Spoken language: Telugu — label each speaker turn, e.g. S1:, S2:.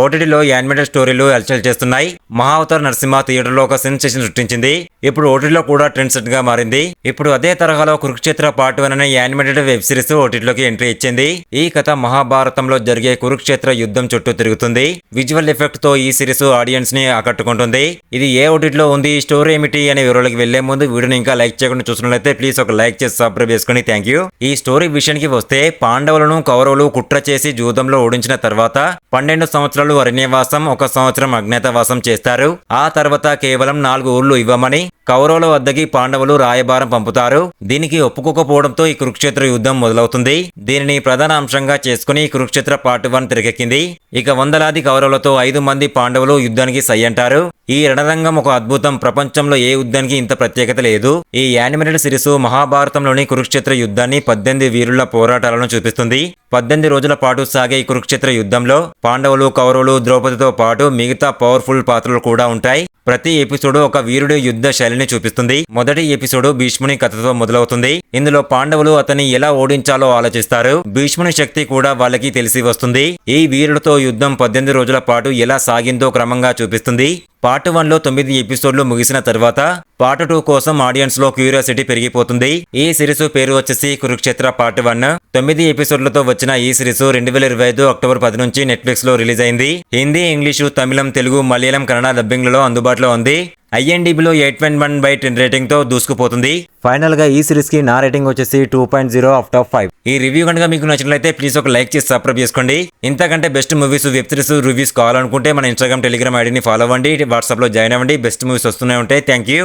S1: ఓటీటీలో యానిమేటెడ్ స్టోరీలు హల్చల్ చేస్తున్నాయి. మహావతార్ నరసింహ థియేటర్లో ఒక సెన్సేషన్ సృష్టించింది. ఇప్పుడు ఓటీటీలో కూడా ట్రెండ్ సెట్గా మారింది. ఇప్పుడు అదే తరహాలో కురుక్షేత్ర పార్ట్ వన్ అనే యానిమేటెడ్ వెబ్ సిరీస్ ఓటీటీలోకి ఎంట్రీ ఇచ్చింది. ఈ కథ మహాభారతంలో జరిగే కురుక్షేత్ర యుద్ధం చుట్టూ తిరుగుతుంది. విజువల్ ఎఫెక్ట్తో ఈ సిరీస్ ఆడియన్స్ని ఆకట్టుకుంటుంది. ఇది ఏ ఓటీటీలో ఉంది ఈ స్టోరీ ఏమిటి అనే వివరాలకు వెళ్ళే ముందు వీడియోని ఇంకా లైక్ చేయకుండా చూసినట్లయితే ప్లీజ్ ఒక లైక్ చేసి సబ్స్క్రైబ్ చేసుకుని థ్యాంక్ యూ. ఈ స్టోరీ విషయానికి వస్తే పాండవులను కౌరవులు కుట్ర చేసి జూదంలో ఓడించిన తర్వాత పన్నెండు సంవత్సరాలు అరణ్యవాసం ఒక సంవత్సరం అజ్ఞాతవాసం చేస్తారు. ఆ తర్వాత కేవలం నాలుగు ఊర్లు ఇవ్వమని కౌరవుల వద్దకి పాండవులు రాయబారం పంపుతారు. దీనికి ఒప్పుకోకపోవడంతో ఈ కురుక్షేత్ర యుద్ధం మొదలవుతుంది. దీనిని ప్రధాన అంశంగా చేసుకుని కురుక్షేత్ర పార్ట్ వన్ తెరకెక్కింది. ఇక వందలాది కౌరవులతో ఐదు మంది పాండవులు యుద్ధానికి సై అంటారు. ఈ రణరంగం ఒక అద్భుతం. ప్రపంచంలో ఏ యుద్ధానికి ఇంత ప్రత్యేకత లేదు. ఈ యానిమేటెడ్ సిరీస్ మహాభారతంలోని కురుక్షేత్ర యుద్ధాన్ని పద్దెనిమిది వీరుల పోరాటాలను చూపిస్తుంది. పద్దెనిమిది రోజుల పాటు సాగే ఈ కురుక్షేత్ర యుద్ధంలో పాండవులు కౌరవులు ద్రౌపదితో పాటు మిగతా పవర్ఫుల్ పాత్రలు కూడా ఉంటాయి. ప్రతి ఎపిసోడ్ ఒక వీరుడి యుద్ధ శైలిని చూపిస్తుంది. మొదటి ఎపిసోడ్ భీష్ముని కథతో మొదలవుతుంది. ఇందులో పాండవులు అతన్ని ఎలా ఓడించాలో ఆలోచిస్తారు. భీష్ముని శక్తి కూడా వాళ్ళకి తెలిసి వస్తుంది. ఈ వీరుడితో యుద్ధం పద్దెనిమిది రోజుల పాటు ఎలా సాగిందో క్రమంగా చూపిస్తుంది. పార్ట్ వన్లో తొమ్మిది ఎపిసోడ్లు ముగిసిన తర్వాత పార్ట్ టూ కోసం ఆడియన్స్లో క్యూరియాసిటీ పెరిగిపోతుంది. ఈ సిరీస్ పేరు వచ్చేసి కురుక్షేత్ర పార్ట్ వన్. తొమ్మిది ఎపిసోడ్లతో వచ్చిన ఈ సిరీస్ రెండు వేల ఇరవై ఐదు అక్టోబర్ పది నుంచి నెట్ఫ్లిక్స్లో రిలీజ్ అయింది. హిందీ ఇంగ్లీషు తమిళం తెలుగు మలయాళం కన్నడ డబ్బింగ్లలో అందుబాటులో ఉంది. ఐఎన్డిబిలో eight point one by ten రేటింగ్తో దూసుకుపోతుంది. ఫైనల్గా ఈ సిరీస్కి నా రేటింగ్ వచ్చేసి two point zero of of five. ఈ రివ్యూ కనుక మీకు నచ్చినట్లయితే ప్లీజ్ ఒక లైక్ చేసి సబ్స్క్రైబ్ చేసుకోండి. ఇంతకంటే best movies web series reviews కావాలనుకుంటే మన ఇన్స్టాగ్రామ్ టెలిగ్రామ్ ఐడిని ఫాలో అవ్వండి. వాట్సాప్లో జాయిన్ అవ్వండి. బెస్ట్ మూవీస్ వస్తూనే ఉంటాయి. Thank you.